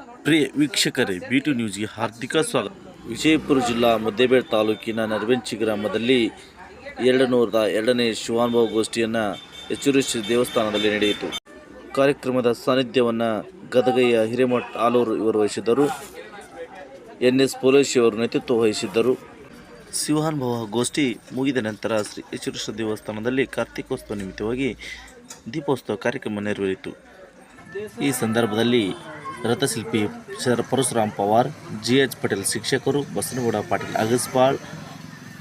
ಪ್ರಿಯ ವೀಕ್ಷಕರೇ B to ನ್ಯೂಸ್ಗೆ ಹಾರ್ದಿಕ ಸ್ವಾಗತ. ವಿಜಯಪುರ ಜಿಲ್ಲಾ ಮುದ್ದೇಬೇಡ್ ತಾಲೂಕಿನ ನರವೆಂಚಿ ಗ್ರಾಮದಲ್ಲಿ ಎರಡು ನೂರದ ಎರಡನೇ ಶಿವಾನುಭವ ಗೋಷ್ಠಿಯನ್ನು ಎಚ್ಚರಿಸಿ ದೇವಸ್ಥಾನದಲ್ಲಿ ನಡೆಯಿತು. ಕಾರ್ಯಕ್ರಮದ ಸಾನ್ನಿಧ್ಯವನ್ನು ಗದಗಯ್ಯ ಹಿರೇಮಠ ಆಲೂರು ಇವರು ವಹಿಸಿದ್ದರು. ಎನ್ ಎಸ್ ಇವರು ನೇತೃತ್ವ ವಹಿಸಿದ್ದರು. ಶಿವಾನುಭವ ಗೋಷ್ಠಿ ಮುಗಿದ ನಂತರ ಶ್ರೀ ಯಚುರೇಶ್ವರ ದೇವಸ್ಥಾನದಲ್ಲಿ ಕಾರ್ತಿಕೋತ್ಸವ ನಿಮಿತ್ತವಾಗಿ ದೀಪೋತ್ಸವ ಕಾರ್ಯಕ್ರಮ ನೆರವೇರಿತು. ಈ ಸಂದರ್ಭದಲ್ಲಿ ರಥಶಿಲ್ಪಿ ಶರ ಪರಶುರಾಮ್ ಪವಾರ್ ಜಿ ಎಚ್ ಪಟೇಲ್ ಶಿಕ್ಷಕರು, ಬಸನಗೌಡ ಪಾಟೀಲ್ ಅಗಸ್ಪಾಳ್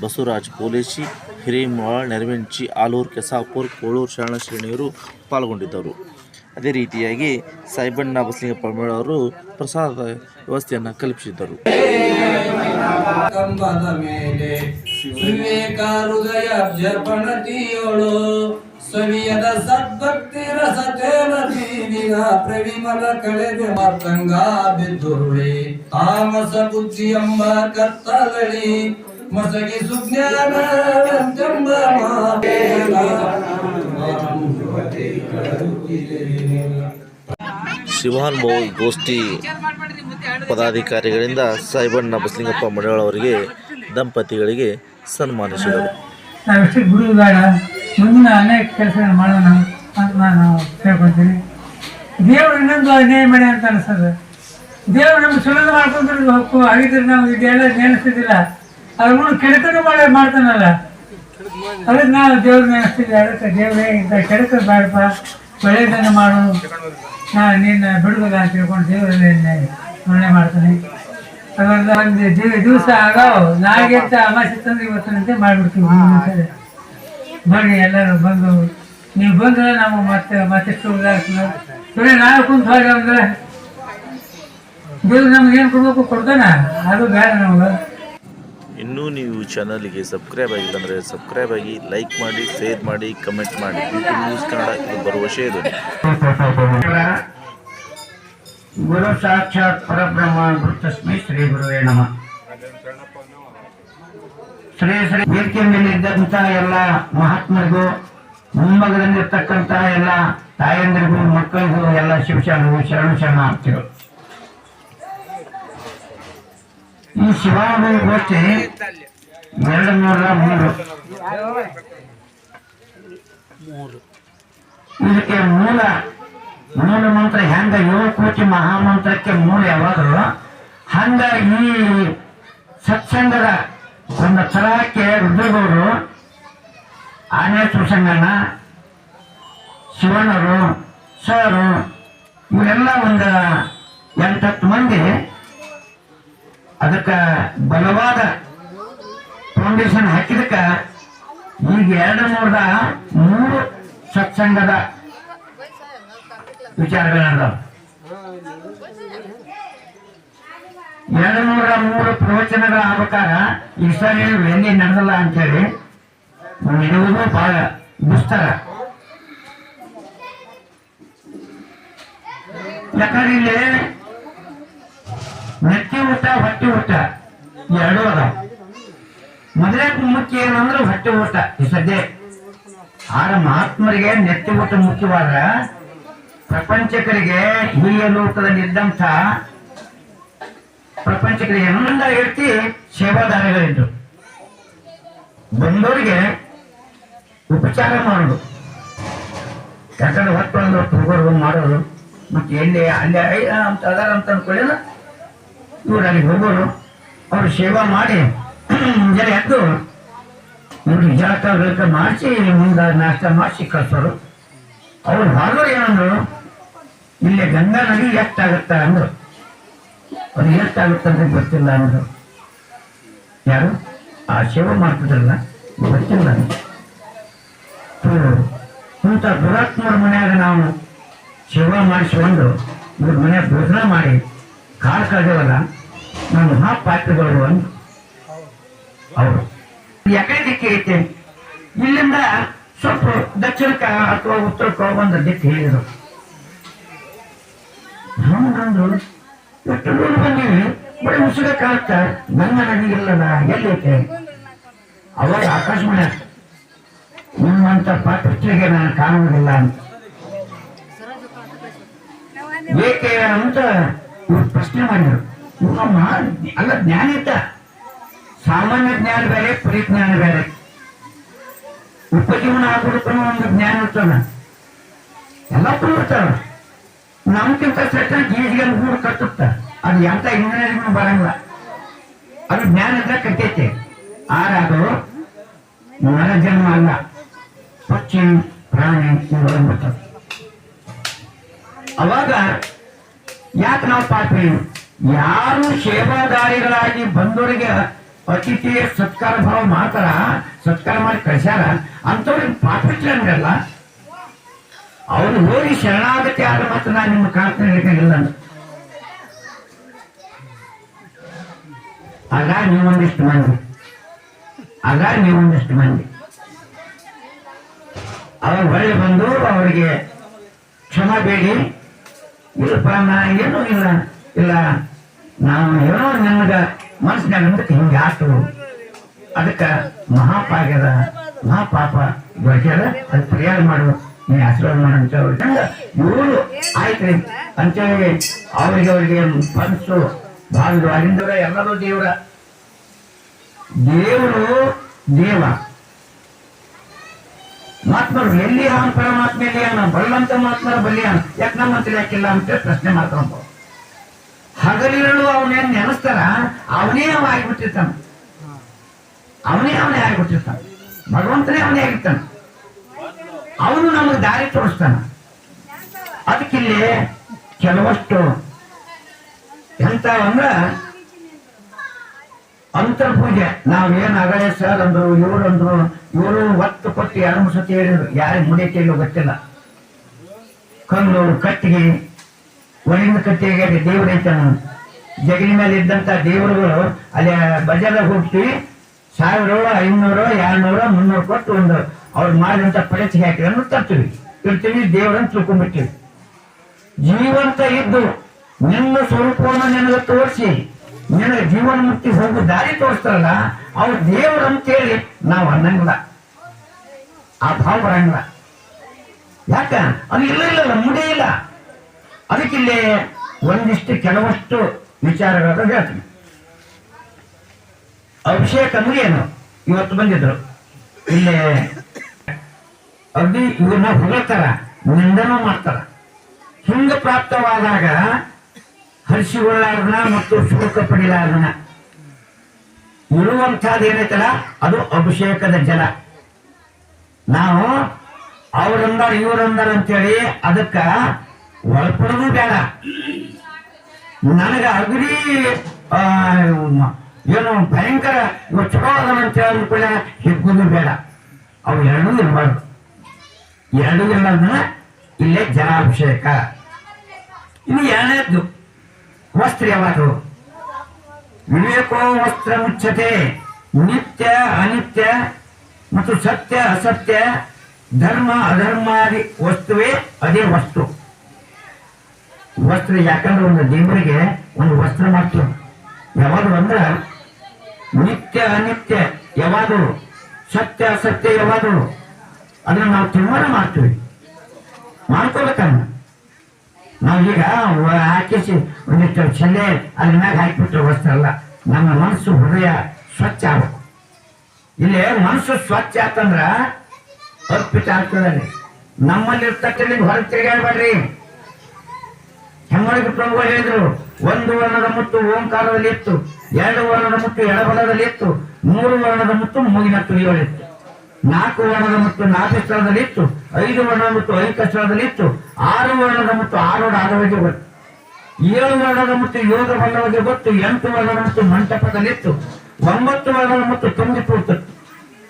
ಬಸವರಾಜ್ ಪೋಲೇಶಿ ಹಿರೇಮಾಳ್ ನೆರವೆಂಚಿ ಆಲೂರು, ಕೆಸಾಪುರ್, ಕೋಳೂರು ಶರಣ ಶ್ರೇಣಿಯವರು ಪಾಲ್ಗೊಂಡಿದ್ದರು. ಅದೇ ರೀತಿಯಾಗಿ ಸಾಯಿಬಣ್ಣ ಬಸಲಿಂಗಪ್ಪ ಅವರು ಪ್ರಸಾದ ವ್ಯವಸ್ಥೆಯನ್ನು ಕಲ್ಪಿಸಿದ್ದರು. ಸವಿಯದ ಸದ್ಭಕ್ತಿ ರಸತೇನ ಬೀದಿನ ಪ್ರವಿಮಲ ಕಳೆದೆ ಮತ್ತಂಗ ಬಿದ್ದುರುಳಿ ತಾಮಸ ಬುದ್ಧಿ ಎಂಬ ಕತ್ತಲಳಿ ಮಸಗಿ ಸುಜ್ಞಾನ ಎಂಬ ಮಾತೇನ ಶಿವಾನುಭವ ಗೋಷ್ಠಿ ಪದಾಧಿಕಾರಿಗಳಿಂದ ಸಾಯಿಬಣ್ಣ ಬಸಲಿಂಗಪ್ಪ ಮಡಿವಾಳ ಅವರಿಗೆ ದಂಪತಿಗಳಿಗೆ ಸನ್ಮಾನಿಸಿದರು. ಮುಂದಿನ ಅನೇಕ ಕೆಲಸಗಳನ್ನು ಮಾಡೋಣ ಅಂತ ನಾನು ಕೇಳ್ಕೊಳ್ತೀನಿ. ದೇವರು ಇನ್ನೊಂದು ಅನ್ಯಾಯ ಮಾಡಿ ಅಂತ ಅನಿಸ್ತದೆ ದೇವರು ನಮ್ಗೆ ಸುಲಭ ಮಾಡ್ಕೊಂಡ್ರೆ ಹಕ್ಕು ಆಗಿದ್ರೆ ನಾವು ಇದೆಲ್ಲ ನೆನೆಸ್ತಿದ್ದಿಲ್ಲ. ಅದ್ರ ಮುಂದೆ ಕೆಡಕನ ಮಾಡಿ ಮಾಡ್ತಾನಲ್ಲ. ಅದಕ್ಕೆ ನಾವು ದೇವ್ರು ನೆನೆಸ್ತಿದ್ದೆ. ಅದಕ್ಕೆ ದೇವರೇ, ಇಂಥ ಕೆಡಕ ಬೇಡಪ್ಪ ಒಳ್ಳೆಯದನ್ನು ಮಾಡು. ನಾನು ನಿನ್ನ ಬಿಡುಗಲ್ಲ ಅಂತ ತಿಳ್ಕೊಂಡು ದೇವರಲ್ಲಿ ಸ್ಮರಣೆ ಮಾಡ್ತಾನೆ. ಅದೊಂದು ಒಂದು ದಿವ ದಿವಸ ಆಗೋ ನಾಳೆಗೆ ಅಂತ ಅಮಾಸೆ ತಂದು ಇವತ್ತಿನಂತೆ ಮಾಡಿಬಿಡ್ತೀವಿ. ಬನ್ನಿ ಎಲ್ಲರೂ ಬಂದು. ನೀವು ಬಂದ್ರೆ ನಾವು ಮತ್ತೆ ಮತ್ತೆ ಉದಾಹರಣೆ ಬರೀ ನಾವು ಕುಂತ ಹೋಗಿ ಅಂದ್ರೆ ದೇವ್ರು ನಮ್ಗೆ ಏನು ಕೊಡ್ಬೇಕು ಕೊಡ್ತಾನ. ಅದು ಬೇಡ ನಮ್ಗೆ. ಇನ್ನೂ ನೀವು ಚಾನಲ್ಗೆ ಸಬ್ಸ್ಕ್ರೈಬ್ ಆಗಿಲ್ಲ ಅಂದರೆ ಸಬ್ಸ್ಕ್ರೈಬ್ ಆಗಿ ಲೈಕ್ ಮಾಡಿ ಶೇರ್ ಮಾಡಿ ಕಮೆಂಟ್ ಮಾಡಿ. ಯೂಟ್ಯೂಬ್ ನ್ಯೂಸ್ ಕನ್ನಡ ಇದು ಬರುವ ಇದು ಗುರು ಸಾಕ್ಷಾತ್ ಪರಬ್ರಹ್ಮ ಗುರುತಸ್ಮೈ ಶ್ರೀ ಗುರುವೇ ನಮಃ. ಶ್ರೀ ಶ್ರೀ ವೇದಿಕೆ ಮೇಲೆ ಇದ್ದಂತಹ ಎಲ್ಲ ಮಹಾತ್ಮರಿಗೂ ಮುಂಭಾಗದಲ್ಲಿರ್ತಕ್ಕಂತ ಎಲ್ಲ ತಾಯಂದಿರಿಗೂ, ಮಕ್ಕಳಿಗೂ ಎಲ್ಲ ಶಿವಶರಣರು ಶರಣ ಆಗ್ತಿರು. ಈ ಶಿವಾನುಭವ ಗೋಷ್ಠಿ ಎರಡು ನೂರ ಮೂರು. ಇದಕ್ಕೆ ಮೂಲ ಮೂಲ ಮಂತ್ರ ಹೆಂಗ, ಏಳು ಕೋಟಿ ಮಹಾಮಂತ್ರಕ್ಕೆ ಮೂಲ ಯಾವಾಗಲೂ, ಹಂಗ ಈ ಸತ್ಸಂಗದ ಒಂದು ಸ್ಥಳಕ್ಕೆ ರುದ್ರಗೌರು ಆನೇಶ್ವರ ಸಂಗಣ್ಣ ಶಿವಣ್ಣರು ಸರು ಇವರೆಲ್ಲ ಒಂದು ಎಂಟತ್ತು ಮಂದಿ ಅದಕ್ಕೆ ಬಲವಾದ ಫೌಂಡೇಶನ್ ಹಾಕಿದಕ್ಕ ಈಗ ಎರಡು ನೂರದ ಮೂರು ಸತ್ಸಂಗದ ವಿಚಾರಗಳದಾವ ಎರಡು ನೂರ ಮೂರು ಪ್ರವಚನಗಳ ಆಗ್ಬೇಕಾರ ಈ ಸರಿ ಎಲ್ಲಿ ನಡೆದಲ್ಲ ಅಂತೇಳಿ ಇರುವುದು ಬಹಳ ದುಸ್ತರ. ಯಾಕಂದ್ರೆ ಇಲ್ಲಿ ನೆತ್ತಿ ಊಟ, ಹೊಟ್ಟೆ ಊಟ ಎರಡೂ ಅದಾವ. ಮೊದಲೇ ಮುಖ್ಯ ಏನಂದ್ರೆ ಹೊಟ್ಟೆ ಊಟ. ಈ ಸದ್ಯ ಆರ ಮಹಾತ್ಮರಿಗೆ ನೆತ್ತಿ ಊಟ ಮುಖ್ಯವಾದ್ರ ಪ್ರಪಂಚಕರಿಗೆ ಹಿರಿಯ ಲೋಕದಲ್ಲಿ ಇದ್ದಂಥ ಪ್ರಪಂಚಕರಿಗೆ ಎಲ್ಲ ವ್ಯಕ್ತಿ ಸೇವಾದಾರಿಗಳಿದ್ರು. ಬಂದವರಿಗೆ ಉಪಚಾರ ಮಾಡೋದು. ಯಾಕಂದ್ರೆ ಹೊತ್ತೊಂದು ಹೊತ್ತು ಹೋಗೋದು ಮಾಡೋದು, ಮತ್ತೆ ಎಲ್ಲಿ, ಅಲ್ಲಿ ಅಂತ ಅದಾರ ಅಂತ ಅನ್ಕೊಳ್ಳಿಲ್ಲ. ಇವ್ರು ಅಲ್ಲಿಗೆ ಹೋಗೋರು, ಅವ್ರು ಸೇವಾ ಮಾಡಿ ಮುಂಜಾನೆ ಎದ್ದು ಇವ್ರಿಗೆ ಜಳಕ, ಗಿಳಕ ಮಾಡಿಸಿ, ಮುಂದೆ ನಾಷ್ಟ ಮಾಡಿಸಿ ಕಳ್ಸೋರು. ಅವ್ರು ಹೊರಗಡೆ ಏನಂದ್ರು, ಇಲ್ಲಿ ಗಂಗಾ ನದಿ ಎಷ್ಟಾಗತ್ತ ಅಂದ್ರು. ಅದು ಎಷ್ಟಾಗುತ್ತೆ ಅಂತ ಗೊತ್ತಿಲ್ಲ ಅನ್ನೋದು. ಯಾರು? ಆ ಸೇವೆ ಮಾಡ್ತಿದ್ರಲ್ಲ? ಗೊತ್ತಿಲ್ಲ. ಇಂಥ ದುರಾತ್ಮರ ಮನೆಯಾಗ ನಾವು ಸೇವೆ ಮಾಡಿಸ್ಕೊಂಡು ಇವ್ರ ಮನೆ ಭೋಜನ ಮಾಡಿ ಕಾಳು ಕಳೆದೇವಲ್ಲ ನಾನು ಮಹಾ ಪಾತ್ರಗಳು ಅಂತ ಅವರು. ಯಾಕೆ ದಿಕ್ಕಿ ಐತೆ ಇಲ್ಲಿಂದ ಸ್ವಲ್ಪ ದಕ್ಷಿಣಕ್ಕೆ ಅಥವಾ ಉತ್ತರಕ್ಕೆ ಬಂದ ದಿಕ್ಕಿ ಹೇಳಿದರು. ಹಂಗಂದ್ರು ದೂರ ಬಂದೀವಿ ಬರೀ ಉಸಿರ ಕಾಡ್ತ ಗಂಗಾ ನದಿಗಿಲ್ಲದ ಎಲ್ಲೈತೆ ಅವಾಗ ಆಕಾಶವಾಣಿ ನಿಮ್ಮಂತ ಪಾತ್ರಕ್ಕೆ ನಾನು ಕಾಣುವುದಿಲ್ಲ ಅಂತ. ಏಕೆ ಅಂತ ಪ್ರಶ್ನೆ ಮಾಡಿದ್ರು. ಇವ್ರಮ್ಮ ಅಲ್ಲ, ಜ್ಞಾನ ಇದ್ದ. ಸಾಮಾನ್ಯ ಜ್ಞಾನ ಬೇರೆ, ಪರಿಜ್ಞಾನ ಬೇರೆ. ಉಪಜೀವನ ಆಗ್ಬಿಡ್ತಾನೋ ಒಂದು ಜ್ಞಾನ ಇರ್ತಾನ ಎಲ್ಲ ಇರ್ತಾವ. ನಮ್ಗಿಂತ ಸೆಟ್ ಈಜಿಗೆ ಮೂರು ಕಟ್ಟುತ್ತ. ಅದು ಎಂತ ಇಂಜಿನಿಯರಿಂಗ್ ಬರಂಗಿಲ್ಲ. ಅದು ಜ್ಞಾನ ಕಟ್ಟೈತೆ. ಆದ್ರೆ ಅದು ನರ ಜನ್ಮ ಅಲ್ಲ. ಪಕ್ಷಿ, ಪ್ರಾಣಿ ಇವುಗಳನ್ನು ಅವಾಗ ಯಾಕೆ ನಾವು ಪಾತ್ರಿ ಯಾರು ಸೇವಾದಾರಿಗಳಾಗಿ ಬಂದವರಿಗೆ ಅತಿಥಿಯ ಸತ್ಕಾರ ಭಾವ ಮಾಡ್ತಾರ, ಸತ್ಕಾರ ಮಾಡಿ ಕಳಿಸ್ಯಾರ, ಅಂಥವ್ರಿಗೆ ಪಾಪಿಟ್ರಂಗಲ್ಲ ಅವ್ರು ಹೋಗಿ ಶರಣಾಗತಿ ಆದ್ರೆ ಮತ್ತೆ ನಾನು ನಿಮ್ಮ ಕಾರ್ತನ ಅಂತ ಆಗ ನೀವೊಂದಿಷ್ಟು ಮಂದಿ. ಆಗ ನೀವೊಂದಿಷ್ಟು ಮಂದಿ. ಅವ್ರು ಹೊಳ್ಳಿ ಬಂದು ಅವರಿಗೆ ಕ್ಷಮ ಬೇಡಿ. ಇಲ್ಲಪ್ಪ, ನಾ ಏನೂ ಇಲ್ಲ. ಇಲ್ಲ ನಾವು ಏನೋ ನನಗ ಮನಸ್ಸಿನಾಗ ಅಂದಕ್ಕೆ ಹಿಂಗೆ ಆತು. ಅದಕ್ಕೆ ಮಹಾಪಾಗ್ಯದ ಮಹಾಪಾಪ ದೊಡ್ಡ ಅದು ಪರಿಹಾರ ಮಾಡು ನೀ ಆಶೀರ್ವಾದ ಮಾಡು ಅಂತ ಇವರು ಆಯ್ತ್ರಿ ಅಂತೇಳಿ ಅವರಿಗೆ ಅವರಿಗೆ ಮನಸ್ಸು ಬಾಗಿಲು ಅಲ್ಲಿಂದ ಎಲ್ಲರೂ ದೇವರ. ದೇವರು ದೇವ. ಮಾತ್ಮರು ಎಲ್ಲಿ ಅವನ ಪರಮಾತ್ಮ ಎಲ್ಲಿ ಅವನ? ಬಲ್ಲಂತ ಮಾತ್ಮರ ಬಲ್ಲಿ ಅವನ. ಯಾಕೆ ನಮ್ಮ ಹತ್ರ ಯಾಕಿಲ್ಲ ಅಂತ ಪ್ರಶ್ನೆ ಮಾಡ್ಕೊಂಡು ಹಗಲಿರಳು ಅವನೇನ್ ನೆನೆಸ್ತಾರ? ಅವನೇ ಅವ ಆಗಿಬಿಟ್ಟಿರ್ತಾನ. ಅವನೇ ಅವನೇ ಆಗಿಬಿಟ್ಟಿರ್ತಾನ. ಭಗವಂತನೇ ಅವನೇ ಆಗಿರ್ತಾನ. ಅವನು ನಮಗೆ ದಾರಿ ತೋರಿಸ್ತಾನ. ಅದಕ್ಕಿಲ್ಲಿ ಕೆಲವಷ್ಟು ಎಂತ ಅಂದ್ರ ಅಂತರ್ಪೂಜೆ ನಾವ್ ಏನ್ ಅಗಳೆ ಸರ್ ಅಂದ್ರು, ಇವ್ರು ಅಂದ್ರು, ಇವರು ಒತ್ತು ಕೊಟ್ಟು ಎರಡು ಸತಿ ಹೇಳಿದ್ರು. ಯಾರಿಗೆ ಮುಡಿಯಕ್ಕೆ ಗೊತ್ತಿಲ್ಲ. ಕಲ್ಲು ಕಟ್ಟಿಗೆ ಒಣಗಿದ ಕಟ್ಟಿಗೆ ದೇವ್ರ ಐತಾನ ಜಗಲಿ ಮೇಲೆ ಇದ್ದಂತ ದೇವರುಗಳು ಅಲ್ಲಿ ಬಜಾರ್ದಾಗ ಹೋಗ್ತೀವಿ. ಸಾವಿರ ಐನೂರು, ಎರಡ್ನೂರು, ಮುನ್ನೂರು ಕೊಟ್ಟು ಒಂದು ಅವ್ರು ಮಾಡಿದಂತ ಪರೀಕ್ಷೆ ಹಾಕಿ ತರ್ತೀವಿ. ಇರ್ತೀವಿ ದೇವರನ್ನು ತಿಳ್ಕೊಂಡ್ಬಿಟ್ಟಿವಿ ಜೀವಂತ ಇದ್ದು ನಿನ್ನ ಸ್ವರೂಪವನ್ನು ನಿನಗೆ ತೋರಿಸಿ, ನಿನಗೆ ಜೀವನ ಮುಕ್ತಿ ಹೋಗೋ ದಾರಿ ತೋರಿಸ್ತಾರಲ್ಲ, ಅವ್ರು ದೇವರು ಅಂತೇಳಿ ನಾವು ಅನ್ನಂಗಿಲ್ಲ. ಆ ಭಾವ ಬರಂಗಿಲ್ಲ. ಯಾಕ? ಅದು ಇಲ್ಲ ಇಲ್ಲ ಮುಡಿ ಇಲ್ಲ. ಅದಕ್ಕಿಲ್ಲಿ ಒಂದಿಷ್ಟು ಕೆಲವಷ್ಟು ವಿಚಾರಗಳನ್ನು ಹೇಳ್ತೀನಿ. ಅಭಿಷೇಕ ಅಂದ್ರೆ ಏನು? ಇವತ್ತು ಬಂದಿದ್ರು. ಇಲ್ಲಿ ಅಗ್ನಿ ಇವ್ರನ್ನ ಹೊಗಳ್ತಾರ, ನಿಂದನೂ ಮಾಡ್ತಾರ. ಹಿಂಗ ಪ್ರಾಪ್ತವಾದಾಗ ಹರಿಸಿಕೊಳ್ಳಾರ್ದನ ಮತ್ತು ಶುಲ್ಕ ಪಡಿಲಾರ್ದನ ಇರುವಂತಹದ್ದು ಏನೈತಲ್ಲ, ಅದು ಅಭಿಷೇಕದ ಜಲ. ನಾವು ಅವ್ರಂದಾರ ಇವ್ರಂದಾರ ಅಂತೇಳಿ ಅದಕ್ಕ ಒಳಪಡೋದು ಬೇಡ. ನನಗ ಅಗ್ರಿ ಏನು ಭಯಂಕರ ಚಲೋ ಅದನ್ನ ಅಂತ ಹೇಳಿದ ಕೂಡ ಹಿಗ್ಗುದು ಬೇಡ. ಅವು ಎರಡೂ ಇರಬಾರ್ದು. ಎರಡೂ ಇಲ್ಲದನ್ನ ಇಲ್ಲೇ ಜಲಾಭಿಷೇಕ. ಇನ್ನು ಎರಡನೇದ್ದು, ವಸ್ತ್ರ ಯಾವುದು ವಿವೇಕೋ ವಸ್ತ್ರ ಮುಚ್ಚತೆ. ನಿತ್ಯ ಅನಿತ್ಯ ಮತ್ತು ಸತ್ಯ ಅಸತ್ಯ, ಧರ್ಮ ಅಧರ್ಮಾದಿ ವಸ್ತುವೇ ಅದೇ ವಸ್ತು. ವಸ್ತ್ರ ಯಾಕಂದ್ರೆ ಒಂದು ದೇವರಿಗೆ ಒಂದು ವಸ್ತ್ರ ಮಾಡ್ತೀವಿ ಯಾವಾಗ ಅಂದ್ರ ನಿತ್ಯ ಅನಿತ್ಯ ಯಾವುದು ಸತ್ಯ ಅಸತ್ಯ ಯಾವುದು ಅದನ್ನ ನಾವು ತೀರ್ಮಾನ ಮಾಡ್ತೀವಿ. ಮಾಡ್ಕೋಬೇಕನ್ನ ನಾವೀಗ ಹಾಕಿಸಿ ಒಂದಿಷ್ಟು ಚೆಲ್ಲೆ ಅದ್ರ ಮ್ಯಾಗ ಹಾಕಿಬಿಟ್ರೆ ವಸ್ತ್ರ ಅಲ್ಲ. ನಮ್ಮ ಮನಸ್ಸು ಹೃದಯ ಸ್ವಚ್ಛ ಆಗ್ಬೇಕು. ಇಲ್ಲಿ ಮನಸ್ಸು ಸ್ವಚ್ಛ ಆತಂದ್ರ ಅರ್ಪಿತ ಆಗ್ತದೆ ನಮ್ಮಲ್ಲಿರ್ತಕ್ಕಂಥ ಹೊರಗೆ ತಿರುಗಾಡ್ಬೇಡ್ರಿ. ಹೆಮ್ಮಳಿಗೆ ಪ್ರಭುಗಳು ಹೇಳಿದ್ರು, ಒಂದು ವರ್ಣದ ಮುತ್ತು ಓಂಕಾರದಲ್ಲಿ ಇತ್ತು ಎರಡು ವರ್ಣದ ಮುತ್ತು ಎಡಬಲದಲ್ಲಿ ಇತ್ತು ಮೂರು ವರ್ಣದ ಮುತ್ತು ಮೂಗಿನ ತುಳಿಯೊಳಿತ್ತು ನಾಲ್ಕು ವರ್ಣದ ಮತ್ತು ನಾಲ್ಕು ಸ್ಥಳದಲ್ಲಿ ಇತ್ತು. ಐದು ವರ್ಣ ಮತ್ತು ಐದು ಸ್ಥಳದಲ್ಲಿ ಇತ್ತು. ಆರು ವರ್ಣದ ಮತ್ತು ಆರು ಆದವರಿಗೆ ಗೊತ್ತು. ಏಳು ವರ್ಣದ ಮತ್ತು ಯೋಗ ಬಲ್ಲವರಿಗೆ ಗೊತ್ತು. ಎಂಟು ವರ್ಣದ ಮತ್ತು ಮಂಟಪದಲ್ಲಿತ್ತು ಒಂಬತ್ತು ವರ್ಣದ ಮತ್ತು ತುಂಬಿ ಕೂತು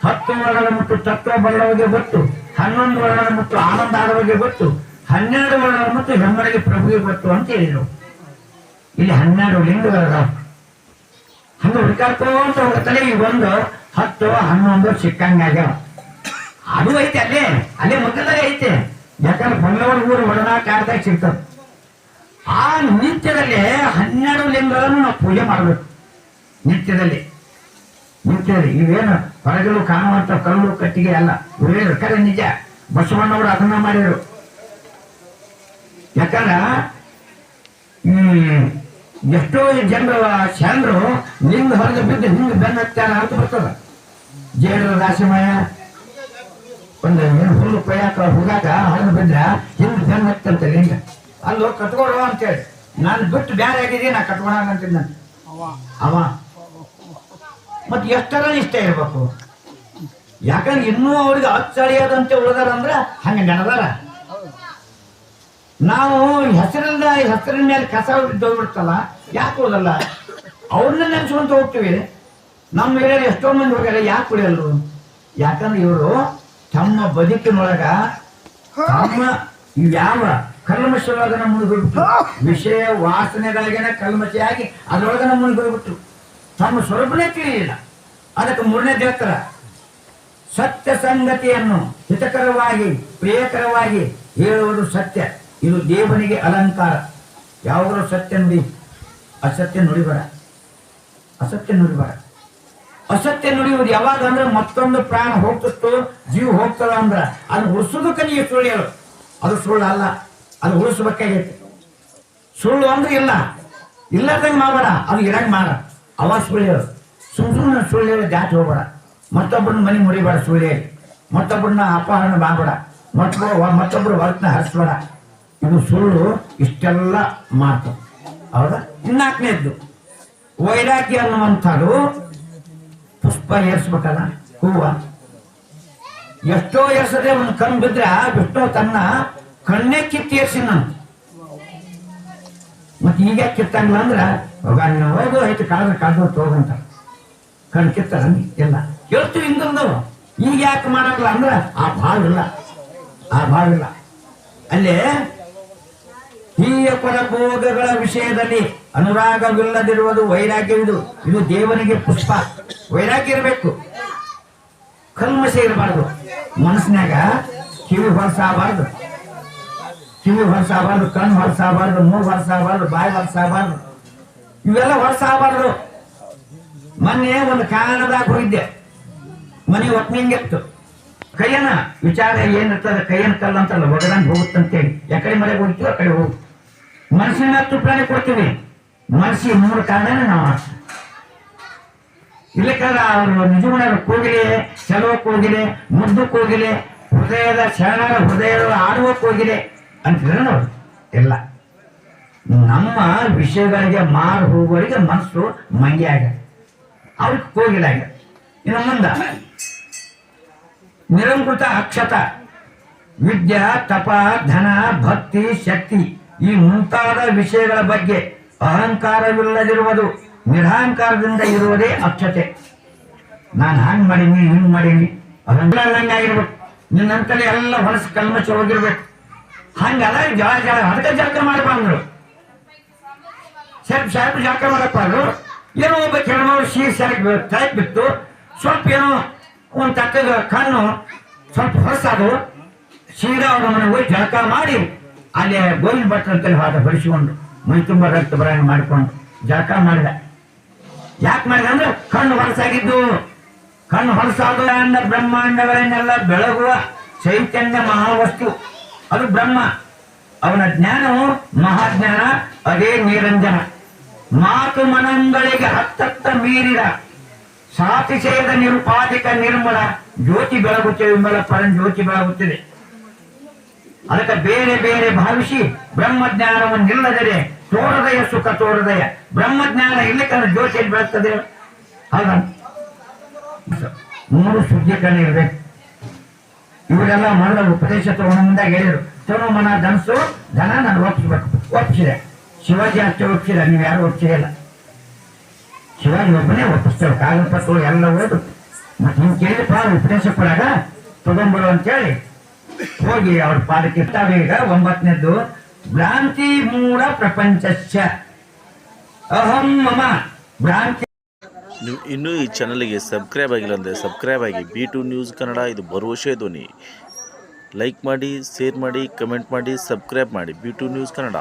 ಹತ್ತು ವರ್ಣದ ಮತ್ತು ತತ್ವ ಬಣ್ಣವಾಗಿ ಗೊತ್ತು. ಹನ್ನೊಂದು ವರ್ಣದ ಮತ್ತು ಆನಂದ ಆದವರಿಗೆ ಗೊತ್ತು. ಹನ್ನೆರಡು ವರ್ಣದ ಮತ್ತು ಹೆಮ್ಮಡಿಗೆ ಪ್ರಭುಗೆ ಗೊತ್ತು ಅಂತ ಹೇಳಿದ್ರು. ಇಲ್ಲಿ ಹನ್ನೆರಡು ಲಿಂಗಗಳ ಹಂಗ ಹುಡುಕಾಡ್ಕೊಂತ ಹೋಗ್ತಾನೆ ಈ ಒಂದು ಹತ್ತು, ಹನ್ನೊಂದು ಸಿಕ್ಕಂಗಾಗ್ಯಾವ ಅದು ಐತೆ ಅಲ್ಲೇ ಅಲ್ಲೇ ಮೊದಲೇ ಐತೆ. ಯಾಕಂದ್ರೆ ಬಲ್ಲವರ ಊರು ಒಡನಾ ಕಾಡ್ದಾಗ ಸಿಗ್ತದೆ. ಆ ನಿತ್ಯದಲ್ಲಿ ಹನ್ನೆರಡು ಲಿಂಗಗಳನ್ನು ನಾವು ಪೂಜೆ ಮಾಡಬೇಕು. ನಿತ್ಯದಲ್ಲಿ. ನಿತ್ಯದಲ್ಲಿ. ಇವೇನು ಹೊರಗಲು ಕಾಣುವಂತ ಕಲ್ಲು ಕಟ್ಟಿಗೆ ಅಲ್ಲ. ಇವರೇ ಕರೆ ನಿಜ. ಬಸವಣ್ಣವರು ಅದನ್ನ ಮಾಡಿದರು. ಯಾಕಂದ್ರ, ಈ ಎಷ್ಟೋ ಜನರು ಶರಣರು ನಿಂದ ಹೊರಗೆ ಬಿದ್ದು ಹಿಂಗೆ ಬೆನ್ನ ಹತ್ತಾರ ಅಂತ ಬರ್ತದ. ಜೇಡರ ರಾಶಿಮಯ ಒಂದು ಏನು ಹುಲ್ಲು ಕೊಯ್ಯಾಕ ಹೋಗಾಕ ಹೊರಗೆ ಬಿದ್ರ ಹಿಂದೆ ಬೆನ್ನ ಹತ್ತಂತ ಹಿಂಗೆ ಅಲ್ಲೋ ಕಟ್ಕೊಡುವ ಅಂತೇಳಿ. ನಾನು ಬಿಟ್ಟು ಬೇರೆ ಆಗಿದ್ದೀನಿ ನಾ ಕಟ್ಕೊಳ ಅಂತಿದ್ದ ಅವ. ಮತ್ತೆ ಎಷ್ಟರ ಇಷ್ಟ ಇರ್ಬೇಕು? ಯಾಕಂದ್ರೆ ಇನ್ನೂ ಅವ್ರಿಗೆ ಅಚ್ಚಳಿಯದಂತೆ ಉಳಿದಾರಂದ್ರ ಹಂಗೆ ನಡೆದಾರ ನಾವು ಹೆಸರಿಂದ ಹೆಸರಿನ ಮೇಲೆ ಕಸ ಬಿದ್ದೋಗ್ಬಿಡ್ತಲ್ಲ ಯಾಕೆ ಹೋದಲ್ಲ ಅವ್ರನ್ನ ನೆನೆಸ್ಕೊಂತ ಹೋಗ್ತೀವಿ. ನಮ್ಮ ಹಿರಿಯರು ಎಷ್ಟೋ ಮಂದಿ ಹೋಗ್ಯಾರ ಯಾಕೆ ಕುಡಿಯಲ್ರು ಯಾಕಂದ್ರೆ ಇವರು ತಮ್ಮ ಬದುಕಿನೊಳಗ ತಮ್ಮ ಯಾವ ಕಲ್ಮಶವಾಗನ ಮುಳುಗೋಗ್ಬಿಟ್ಟು ವಿಷಯ ವಾಸನೆಗಳಿಗೆನ ಕಲ್ಮಶಿಯಾಗಿ ಅದರೊಳಗನ ಮುಳುಗೋಗ್ಬಿಟ್ಟು ತಮ್ಮ ಸ್ವರೂಪನೇ ತಿಳಿಯಲಿಲ್ಲ. ಅದಕ್ಕೆ ಮೂರನೇ ದೇವತ್ತರ ಸತ್ಯ ಸಂಗತಿಯನ್ನು ಹಿತಕರವಾಗಿ ಪ್ರಿಯಕರವಾಗಿ ಹೇಳುವುದು ಸತ್ಯ. ಇದು ದೇವನಿಗೆ ಅಲಂಕಾರ. ಯಾವಾಗಲೂ ಸತ್ಯ ನುಡಿ, ಅಸತ್ಯ ನುಡಿಬೇಡ ಅಸತ್ಯ ನುಡಿಬೇಡ ಅಸತ್ಯ ನುಡಿಯುವುದು ಯಾವಾಗ ಅಂದ್ರೆ ಮತ್ತೊಂದು ಪ್ರಾಣ ಹೋಗ್ತಿತ್ತು, ಜೀವ ಹೋಗ್ತದ ಅಂದ್ರ ಅದು ಉಳಿಸೋದಕ್ಕೆ ನೀವು ಸುಳ್ಳು ಅದು ಸುಳ್ಳು ಅಲ್ಲ, ಅದು ಉಳಿಸ್ಬೇಕಾಗೈತಿ. ಸುಳ್ಳು ಅಂದ್ರೆ ಇಲ್ಲ. ಇಲ್ಲದಂಗೆ ಮಾಡಬೇಡ, ಅದು ಇರಂಗ್ ಮಾಡ. ಅವ ಸುಳ್ಳು ಹೇಳು. ಸುಮ್ ಸುಮ್ಮನೆ ಸುಳ್ಳು ದಾಟಿ ಹೋಗ್ಬೇಡ. ಮತ್ತೊಬ್ಬರನ್ನ ಮನೆ ಮುರಿಬೇಡ ಸುಳ್ಳೇ ಮತ್ತೊಬ್ಬನ ಮತ್ತೊಬ್ಬರನ್ನ ಅಪಹರಣ ಮಾಡಬೇಡ. ಮತ್ತೊಬ್ಬರು ಮತ್ತೊಬ್ಬರು ವರ್ತನೆ ಹರಿಸ್ಬೇಡ. ಇದು ಸುಳ್ಳು ಇಷ್ಟೆಲ್ಲ ಮಾತು. ಹೌದಾ? ಇನ್ನಾಕನೇದ್ದು ವೈರಾಗ್ಯ ಅನ್ನುವಂಥದ್ದು ಪುಷ್ಪ ಏರ್ಸ್ಬೇಕಲ್ಲ ಹೂವ. ಎಷ್ಟೋ ಏರ್ಸದೆ ಒಂದು ಕಣ್ಣು ಬಿದ್ರೆ ಬಿಟ್ಟೋ ತನ್ನ ಕಣ್ಣೇ ಕಿತ್ತಿ ಏರ್ಸಿನ ಮತ್ತೆ ಈಗ ಕಿತ್ತಂಗಿಲ್ಲ ಅಂದ್ರ ಹೋಗಣ್ಣ ಹೋಗು ಐತಿ ಕಾದ್ರೆ ಕಾದು ಹೋಗಂತ ಕಣ್ ಕಿತ್ತಾರ ಇಲ್ಲ ಕೇಳ್ತು ಹಿಂದೊಂದು ಈಗ ಯಾಕೆ ಮಾಡಲ್ಲ ಅಂದ್ರ, ಆ ಭಾವಿಲ್ಲ ಆ ಭಾವಿಲ್ಲ ಅಲ್ಲೇ ಹೀಯ ಪರಭೋಗಗಳ ವಿಷಯದಲ್ಲಿ ಅನುರಾಗವಿಲ್ಲದಿರುವುದು ವೈರಾಗ್ಯವಿದು. ಇದು ದೇವನಿಗೆ ಪುಷ್ಪ. ವೈರಾಗ್ಯ ಇರಬೇಕು. ಕಲ್ಮಶ ಇರಬಾರ್ದು. ಮನಸ್ಸಿನಾಗ ಕಿವಿ ಹೊರಸಾಗಬಾರ್ದು. ಕಿವಿ ಹೊರಸಾಗಬಾರ್ದು, ಕಣ್ಣು ಹೊರಸಾಗಬಾರ್ದು, ಮೂಗು ಹೊರಸಾಗಬಾರ್ದು, ಬಾಯಿ ಹೊರಸಾಗಬಾರ್ದು. ಇವೆಲ್ಲ ಹೊರಸಾಗಬಾರ್ದು. ಮೊನ್ನೆ ಒಂದು ಕಾರಣದಾಗ ಹೋಗಿದ್ದೆ. ಮನೆ ಒಪ್ಪಿಂಗಿತ್ತು ಕೈಯನ ವಿಚಾರ ಏನಿರ್ತದೆ, ಕೈಯನ ಕಲ್ಲ ಅಂತಲ್ಲ, ಒಗದಂಗೆ ಹೋಗುತ್ತಂತೇಳಿ. ಯಾಕಡೆ ಮನೆಗೆ ಹೋಗ್ತೀವಿ ಆ ಕಡೆ ಹೋಗು. ಮನಸ್ಸಿನ ಪ್ರಾಣಿ ಕೊಡ್ತೀವಿ. ಮನಸ್ಸಿಗೆ ಮೂರು ಕಾರಣನೇ ನಾವು ಮಾಡ್ತೀವಿ ಇಲ್ಲಕ್ಕಾದ್ರೆ ಅವರು ನಿಜವಾದ ಕೋಗಿಲೆ ಸೆಲವಕ್ಕೆ ಕೋಗಿಲೆ, ಮುದ್ದು ಹೋಗಿಲೆ ಹೃದಯದ ಶರಣರ, ಹೃದಯದ ಆಡುವಕ್ಕೆ ಹೋಗಿದೆ ಅಂತಿದ್ರೆ ನೋಡಿ ಇಲ್ಲ. ನಮ್ಮ ವಿಷಯಗಳಿಗೆ ಮಾರು ಹೋಗುವವರಿಗೆ ಮನಸ್ಸು ಮಂಗೆ ಆಗ ಅವ್ರಿಗೆ ಹೋಗಿಲ್ಲ ಆಗ ಇನ್ನು ಮುಂದ. ನಿರಂಕೃತ ಅಕ್ಷತ. ವಿದ್ಯಾ, ತಪ, ಧನ, ಭಕ್ತಿ, ಶಕ್ತಿ. ಈ ಮುಂತಾದ ವಿಷಯಗಳ ಬಗ್ಗೆ ಅಹಂಕಾರವಿಲ್ಲದಿರುವುದು, ನಿರಹಂಕಾರದಿಂದ ಇರುವುದೇ ಅಕ್ಷತೆ. ನಾನು ಹಂಗ್ ಮಾಡೀನಿ, ಹಿಂಗ್ ಮಾಡೀನಿ ಅಹಂಕಾರಂಗಾಗಿರ್ಬೇಕು ನಿನ್ನಂತಲೇ ಎಲ್ಲ ಹೊಲಸು ಕಲ್ಮಚ ಹೋಗಿರ್ಬೇಕು. ಹಂಗಲ್ಲ, ಜಳ ಜಳ, ಅದಕ್ಕೆ ಜಳಕ ಮಾಡಬಾರ್ದು. ಸ್ವಲ್ಪ ಸ್ವಲ್ಪ ಜಳಕ ಮಾಡಬಾರ್ದು. ಏನೋ ಒಬ್ಬ ಕೆಲವರು ಶೀರ್ ಸರಕ್ ಟೈಪ್ ಬಿತ್ತು. ಸ್ವಲ್ಪ ಏನೋ ಒಂದು ತಕ್ಕ ಕಣ್ಣು ಸ್ವಲ್ಪ ಹೊರಸಾದು ಸೀದಾ ಅವ್ರ ಮನೆಗೆ ಹೋಗಿ ಜಳಕ ಮಾಡಿ ಅಲ್ಲಿ ಭಟ್ರ ಅಂತಲ್ಲಿ ಹೋದ ಹೊರಿಸಿಕೊಂಡು ಮೈ ತುಂಬ ರಕ್ತ ಬರಂಗ ಮಾಡಿಕೊಂಡು ಜಳಕ ಮಾಡಿದ. ಯಾಕೆ ಮಾಡಿದ ಅಂದ್ರೆ ಕಣ್ಣು ಹೊರಸಾಗಿದ್ದು. ಕಣ್ಣು ಹೊರಸಾದ ಅಂದ ಬ್ರಹ್ಮಾಂಡಗಳನ್ನೆಲ್ಲ ಬೆಳಗುವ ಚೈತನ್ಯ ಮಹಾವಸ್ತು. ಅದು ಬ್ರಹ್ಮ. ಅವನ ಜ್ಞಾನವು ಮಹಾಜ್ಞಾನ, ಅದೇ ನಿರಂಜನ. ಮಾತು ಮನಂಗಳಿಗೆ ಹತ್ತತ್ತ ಮೀರಿದ ಸಾತಿಶಯದ ನಿರುಪಾಧಿಕ ನಿರ್ಮಲ ಜ್ಯೋತಿ ಬೆಳಗುತ್ತೆ ವಿಮಲ ಪರಂ ಜ್ಯೋತಿ ಬೆಳಗುತ್ತಿದೆ. ಅದಕ್ಕೆ ಬೇರೆ ಬೇರೆ ಭಾವಿಸಿ ಬ್ರಹ್ಮಜ್ಞಾನವನ್ನಿಲ್ಲದರೆ ತೋರದಯ ಸುಖ ತೋರದಯ ಬ್ರಹ್ಮಜ್ಞಾನ ಇಲ್ಲಕ್ಕಂದ್ರೆ ಜ್ಯೋತಿಯಲ್ಲಿ ಬೆಳಗ್ತದೆ. ಹೌದಾ? ಮೂರು ಶುದ್ಧೀಕರಣ ಇರಬೇಕು ಇವರೆಲ್ಲ ಮೊದಲ ಉಪದೇಶ ತಗೊಂಡ ಹೇಳಿದರು. ತನು ಮನ ಧನಸು ಧನ ನಾನು ಒಪ್ಪಿಸ್ಬೇಕು ಒಪ್ಪಿಸಿದೆ ಶಿವಾಜಿ ಅಷ್ಟೇ ಒಪ್ಪಿಸಿದ ನೀವು ಯಾರು ಒಪ್ಪಿಸಿಲ್ಲ ಶಿವಾಜಿ ಒಬ್ಬನೇ ಒಪ್ಪಿಸ್ತೇವೆ ಕಾಗದ ಪತ್ರಗಳು ಎಲ್ಲ ಓದು ಮತ್ತೆ ನೀವು ಪಾಲು ಉಪದೇಶ ಕೊಡಾಗ ಅಂತ ಅಂತೇಳಿ ಹೋಗಿ ಅವ್ರ ಪಾದಕ್ಕೆ ಇರ್ತಾವೆ ಈಗ ಒಂಬತ್ತನೇದ್ದು ಭ್ರಾಂತಿ ಮೂಲ ಪ್ರಪಂಚಶ್ಚ ಅಹಂ ಮಮ. ಭ್ರಾಂತಿ ನೀವು ಇನ್ನೂ ಈ ಚಾನಲ್ಗೆ ಸಬ್ಸ್ಕ್ರೈಬ್ ಆಗಿಲ್ಲ ಅಂದರೆ ಸಬ್ಸ್ಕ್ರೈಬ್ ಆಗಿ. ಬಿ ಟು ನ್ಯೂಸ್ ಕನ್ನಡ, ಇದು ಭರವಸೆ ಧ್ವನಿ. ಲೈಕ್ ಮಾಡಿ, ಶೇರ್ ಮಾಡಿ, ಕಮೆಂಟ್ ಮಾಡಿ, ಸಬ್ಸ್ಕ್ರೈಬ್ ಮಾಡಿ. B two news Kannada.